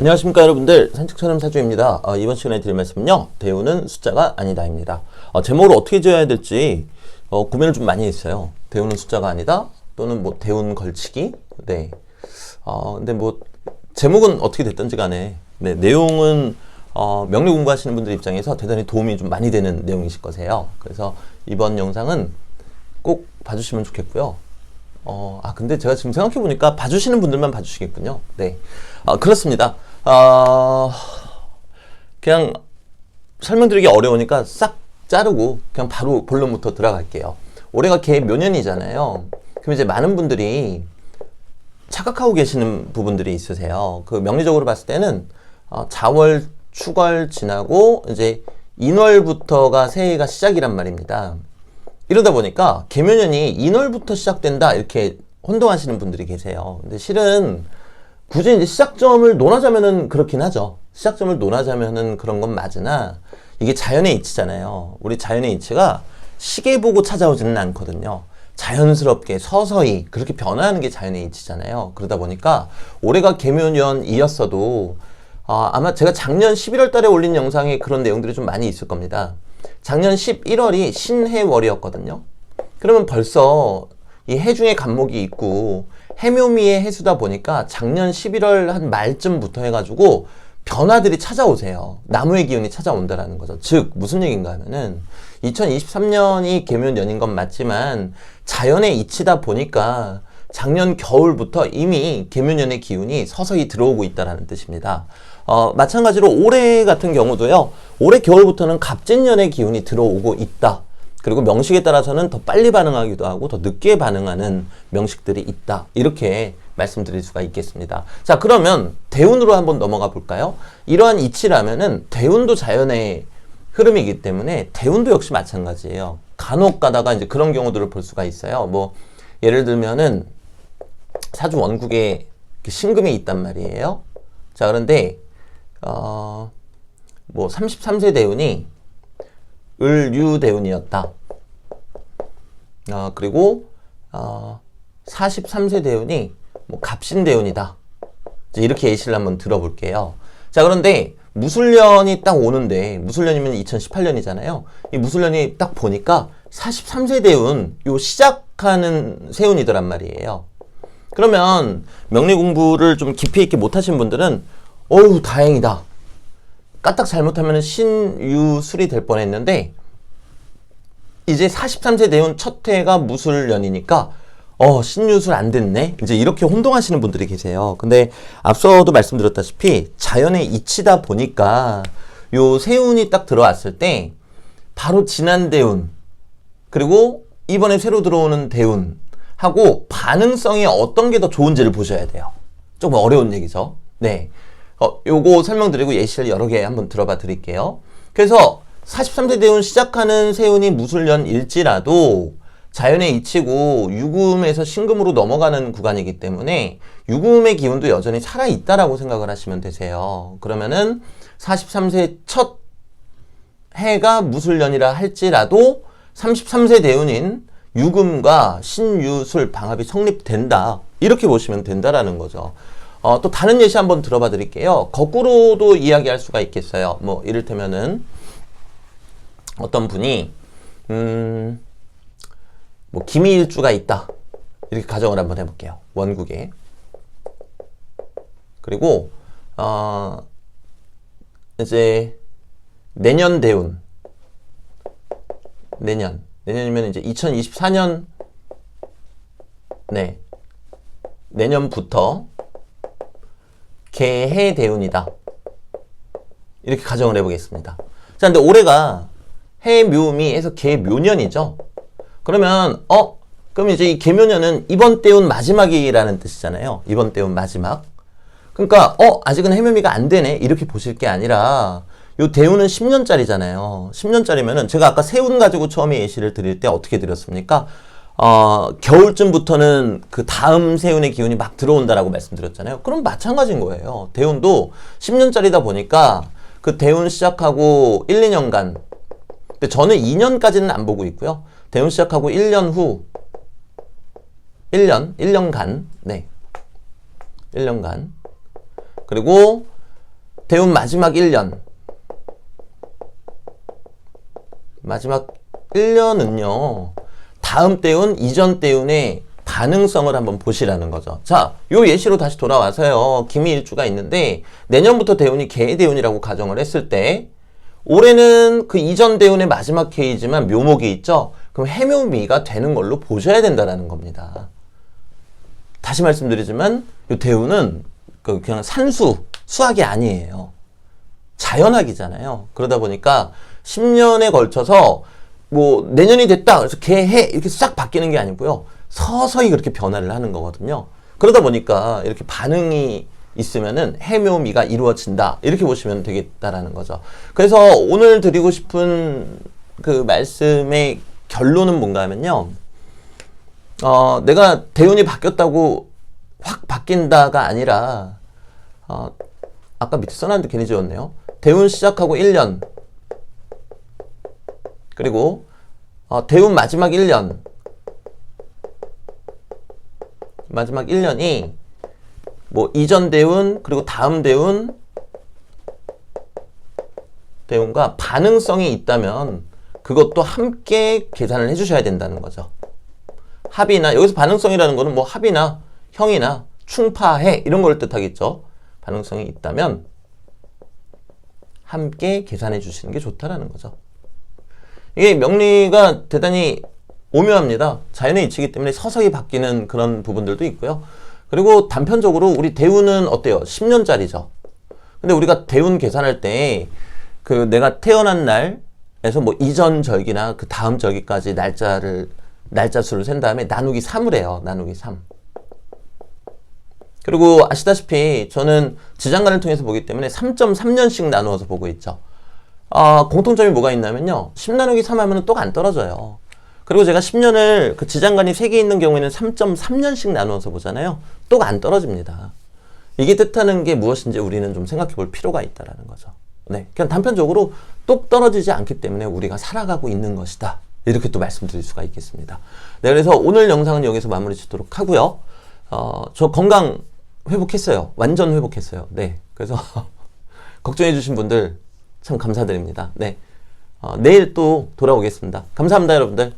안녕하십니까 여러분들 산책처럼 사주입니다. 어, 이번 시간에 드릴 말씀은요. 대우는 숫자가 아니다입니다. 어, 제목을 어떻게 지어야 될지 어, 고민을 좀 많이 했어요. 대우는 숫자가 아니다 또는 뭐 대운 걸치기 네. 어, 근데 뭐 제목은 어떻게 됐든지 간에 네, 내용은 어, 명리 공부하시는 분들 입장에서 대단히 도움이 좀 많이 되는 내용이실 거세요. 그래서 이번 영상은 꼭 봐주시면 좋겠고요. 어, 아, 근데 제가 지금 생각해보니까 봐주시는 분들만 봐주시겠군요. 네. 아, 그렇습니다. 아, 그냥 설명드리기 어려우니까 싹 자르고 그냥 바로 본론부터 들어갈게요. 올해가 개 묘년이잖아요. 그럼 이제 많은 분들이 착각하고 계시는 부분들이 있으세요. 그 명리적으로 봤을 때는 어, 자월, 축월 지나고 이제 인월부터가 새해가 시작이란 말입니다. 이러다 보니까 개묘년이 인월부터 시작된다 이렇게 혼동하시는 분들이 계세요. 근데 실은 굳이 이제 시작점을 논하자면은 그렇긴 하죠. 시작점을 논하자면은 그런 건 맞으나 이게 자연의 이치잖아요. 우리 자연의 이치가 시계 보고 찾아오지는 않거든요. 자연스럽게 서서히 그렇게 변화하는 게 자연의 이치잖아요. 그러다 보니까 올해가 개묘년이었어도 아, 아마 제가 작년 11월 달에 올린 영상에 그런 내용들이 좀 많이 있을 겁니다. 작년 11월이 신해월이었거든요. 그러면 벌써 이 해중에 간목이 있고 해묘미의 해수다 보니까 작년 11월 한 말쯤부터 해가지고 변화들이 찾아오세요. 나무의 기운이 찾아온다라는 거죠. 즉 무슨 얘기인가 하면은 2023년이 개묘년인 건 맞지만 자연의 이치다 보니까 작년 겨울부터 이미 개묘년의 기운이 서서히 들어오고 있다라는 뜻입니다. 어, 마찬가지로 올해 같은 경우도요. 올해 겨울부터는 갑진년의 기운이 들어오고 있다. 그리고 명식에 따라서는 더 빨리 반응하기도 하고 더 늦게 반응하는 명식들이 있다. 이렇게 말씀드릴 수가 있겠습니다. 자, 그러면 대운으로 한번 넘어가 볼까요? 이러한 이치라면은 대운도 자연의 흐름이기 때문에 대운도 역시 마찬가지예요. 간혹 가다가 이제 그런 경우들을 볼 수가 있어요. 뭐 예를 들면은 사주 원국에 신금이 있단 말이에요. 자, 그런데 어, 뭐 33세 대운이 을유대운이었다. 어, 그리고 어, 43세 대운이 뭐 갑신대운이다. 이렇게 예시를 한번 들어볼게요. 자 그런데 무술년이 딱 오는데 무술년이면 2018년이잖아요. 이 무술년이 딱 보니까 43세 대운 요 시작하는 세운이더란 말이에요. 그러면 명리 공부를 좀 깊이 있게 못하신 분들은 어휴 다행이다. 까딱 잘못하면 신유술이 될 뻔했는데 이제 43세 대운 첫 해가 무술년이니까 어 신유술 안 됐네? 이제 이렇게 혼동하시는 분들이 계세요. 근데 앞서도 말씀드렸다시피 자연의 이치다 보니까 요 세운이 딱 들어왔을 때 바로 지난 대운 그리고 이번에 새로 들어오는 대운 하고 반응성이 어떤 게 더 좋은지를 보셔야 돼요. 조금 어려운 얘기죠. 네 어, 요거 설명드리고 예시를 여러 개 한번 들어봐 드릴게요. 그래서 43세 대운 시작하는 세운이 무술년일지라도 자연의 이치고 유금에서 신금으로 넘어가는 구간이기 때문에 유금의 기운도 여전히 살아있다라고 생각을 하시면 되세요. 그러면은 43세 첫 해가 무술년이라 할지라도 33세 대운인 유금과 신유술 방합이 성립된다. 이렇게 보시면 된다라는 거죠. 어, 또 다른 예시 한번 들어봐 드릴게요. 거꾸로도 이야기할 수가 있겠어요. 뭐, 이를테면은, 어떤 분이, 음, 뭐, 기미일주가 있다. 이렇게 가정을 한번 해볼게요. 원국에. 그리고, 어, 이제, 내년 대운. 내년. 내년이면 이제 2024년, 네. 내년부터 개해 대운이다. 이렇게 가정을 해보겠습니다. 자, 근데 올해가 해묘미에서 개묘년이죠. 그러면 어 그럼 이제 이 개묘년은 이번 대운 마지막이라는 뜻이잖아요. 이번 대운 마지막. 그러니까 어 아직은 해묘미가 안 되네 이렇게 보실 게 아니라 요 대운은 10년짜리잖아요. 10년짜리면은 제가 아까 세운 가지고 처음에 예시를 드릴 때 어떻게 드렸습니까? 어, 겨울쯤부터는 그 다음 세운의 기운이 막 들어온다라고 말씀드렸잖아요. 그럼 마찬가지인 거예요. 대운도 10년짜리다 보니까 그 대운 시작하고 1, 2년간 근데 저는 2년까지는 안 보고 있고요. 대운 시작하고 1년 후 1년, 1년간 네. 1년간 그리고 대운 마지막 1년. 마지막 1년은요. 다음 대운, 이전 대운의 가능성을 한번 보시라는 거죠. 자, 요 예시로 다시 돌아와서요. 기미일주가 있는데 내년부터 대운이 개대운이라고 가정을 했을 때 올해는 그 이전 대운의 마지막 해이지만 묘목이 있죠. 그럼 해묘미가 되는 걸로 보셔야 된다라는 겁니다. 다시 말씀드리지만 이 대운은 그 그냥 산수 수학이 아니에요. 자연학이잖아요. 그러다 보니까 10년에 걸쳐서 뭐 내년이 됐다 그래서 개해 이렇게 싹 바뀌는 게 아니고요. 서서히 그렇게 변화를 하는 거거든요. 그러다 보니까 이렇게 반응이 있으면은 해묘미가 이루어진다 이렇게 보시면 되겠다라는 거죠. 그래서 오늘 드리고 싶은 그 말씀의 결론은 뭔가 하면요. 어, 내가 대운이 바뀌었다고 확 바뀐다가 아니라, 어, 아까 밑에 써놨는데 괜히 지웠네요. 대운 시작하고 1년. 그리고, 어, 대운 마지막 1년. 마지막 1년이, 뭐, 이전 대운, 그리고 다음 대운, 대운과 반응성이 있다면, 그것도 함께 계산을 해주셔야 된다는 거죠. 합이나 여기서 반응성이라는 거는 뭐 합이나 형이나 충파해 이런 걸 뜻하겠죠. 반응성이 있다면 함께 계산해 주시는 게 좋다라는 거죠. 이게 명리가 대단히 오묘합니다. 자연의 이치이기 때문에 서서히 바뀌는 그런 부분들도 있고요. 그리고 단편적으로 우리 대운은 어때요? 10년짜리죠. 근데 우리가 대운 계산할 때 그 내가 태어난 날에서 뭐 이전 절기나 그 다음 절기까지 날짜를 날짜 수를 센 다음에 나누기 3을 해요. 나누기 3. 그리고 아시다시피 저는 지장간을 통해서 보기 때문에 3.3년씩 나누어서 보고 있죠. 아, 공통점이 뭐가 있냐면요. 10 나누기 3 하면 똑 안 떨어져요. 그리고 제가 10년을 그 지장간이 3개 있는 경우에는 3.3년씩 나누어서 보잖아요. 똑 안 떨어집니다. 이게 뜻하는 게 무엇인지 우리는 좀 생각해 볼 필요가 있다라는 거죠. 네. 그냥 단편적으로 똑 떨어지지 않기 때문에 우리가 살아가고 있는 것이다. 이렇게 또 말씀드릴 수가 있겠습니다. 네, 그래서 오늘 영상은 여기서 마무리 짓도록 하고요. 어, 저 건강 회복했어요. 완전 회복했어요. 네. 그래서 걱정해 주신 분들 참 감사드립니다. 네. 어, 내일 또 돌아오겠습니다. 감사합니다, 여러분들.